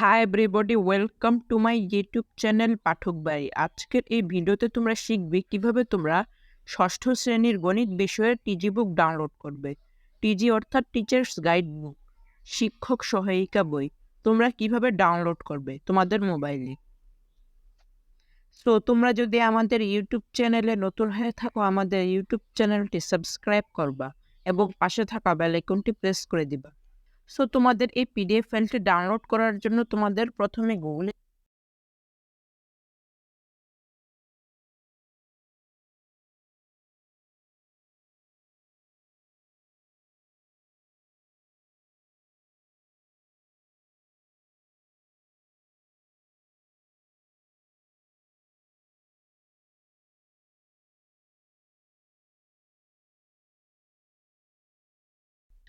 Hi everybody welcome to my YouTube channel Pathak Bari আজকের এই ভিডিওতে তোমরা শিখবে কীভাবে তোমরা ষষ্ঠ শ্রেণির গণিত বিষয়ের টিজি বুক ডাউনলোড করবে। টিজি অর্থাৎ টিচার্স গাইড বুক শিক্ষক সহায়িকা বই। তোমরা কীভাবে ডাউনলোড করবে তোমাদের মোবাইলে। সো তোমরা যদি আমাদের ইউটিউব চ্যানেলে নতুন হয়ে থাকো, আমাদের ইউটিউব চ্যানেলটি সাবস্ক্রাইব করবা এবং পাশে থাকা বেল আইকনটি প্রেস করে দিবা। সো তোমাদের এই পিডিএফ ফাইলটি ডাউনলোড করার জন্য তোমাদের প্রথমে গুগলে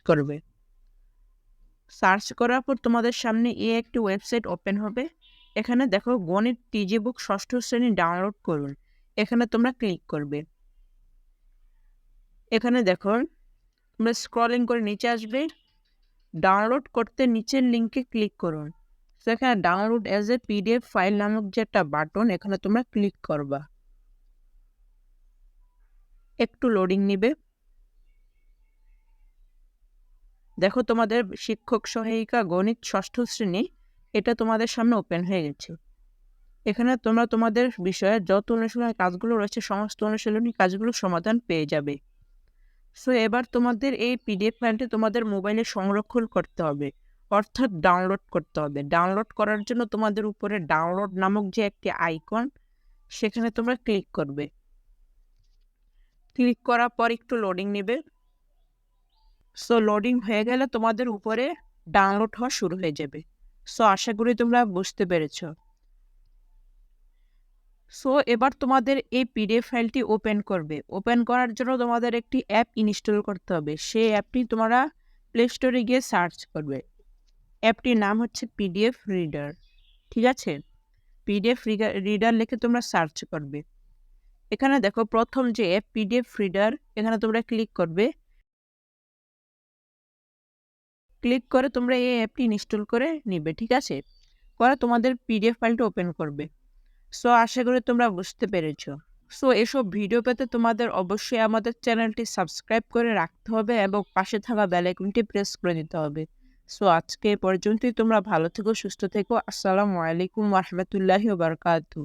করবে। সার্চ করার পর তোমাদের সামনে এই একটি ওয়েবসাইট ওপেন হবে। এখানে দেখো গণিত টিজি বুক ষষ্ঠ শ্রেণি ডাউনলোড করুন। এখানে তোমরা ক্লিক করবে। এখানে দেখো, তোমরা স্ক্রলিং করে নিচে আসবে। ডাউনলোড করতে নিচের লিঙ্কে ক্লিক করুন। সেখানে download as a PDF file নামক যে একটা বাটন এখানে তোমরা ক্লিক করবা। একটু লোডিং নিবে। দেখো তোমাদের শিক্ষক, সহায়িকা, গণিত ষষ্ঠ শ্রেণি, এটা তোমাদের সামনে ওপেন হয়ে গেছে। এখানে তোমরা তোমাদের বিষয়ে যত অনুশীলনের কাজগুলো রয়েছে, সমস্ত অনুশীলনী কাজগুলো সমাধান পেয়ে যাবে। সো এবার তোমাদের এই পিডিএফ ফাইলটি তোমাদের মোবাইলে সংরক্ষণ করতে হবে, অর্থাৎ ডাউনলোড করতে হবে। ডাউনলোড করার জন্য তোমাদের উপরে ডাউনলোড নামক যে একটি আইকন সেখানে তোমরা ক্লিক করবে। ক্লিক করার পর একটু লোডিং নেবে। সো লোডিং হয়ে গেলে তোমাদের উপরে ডাউনলোড হওয়া শুরু হয়ে যাবে। সো আশা করি তোমরা বুঝতে পেরেছ। সো এবার তোমাদের এই পিডিএফ ফাইলটি ওপেন করবে। ওপেন করার জন্য তোমাদের একটি অ্যাপ ইনস্টল করতে হবে। সেই অ্যাপটি তোমরা প্লে স্টোরে গিয়ে সার্চ করবে। অ্যাপটির নাম হচ্ছে পিডিএফ রিডার ঠিক আছে? পিডিএফ রিডার লিখে তোমরা সার্চ করবে। এখানে দেখো প্রথম যে অ্যাপ পিডিএফ রিডার এখানে তোমরা ক্লিক করবে। ক্লিক করে তোমরা এই অ্যাপটি ইনস্টল করে নিবে, ঠিক আছে? পরে তোমাদের পিডিএফ ফাইলটা ওপেন করবে। সো আশা করি তোমরা বুঝতে পেরেছ। সো এসব ভিডিও পেতে তোমাদের অবশ্যই আমাদের চ্যানেলটি সাবস্ক্রাইব করে রাখতে হবে এবং পাশে থাকা বেলাইকনটি প্রেস করে দিতে হবে। সো আজকে পর্যন্তই। তোমরা ভালো থেকো, সুস্থ থেকো। আসসালামু আলাইকুম রহমতুল্লাহি বারকাতু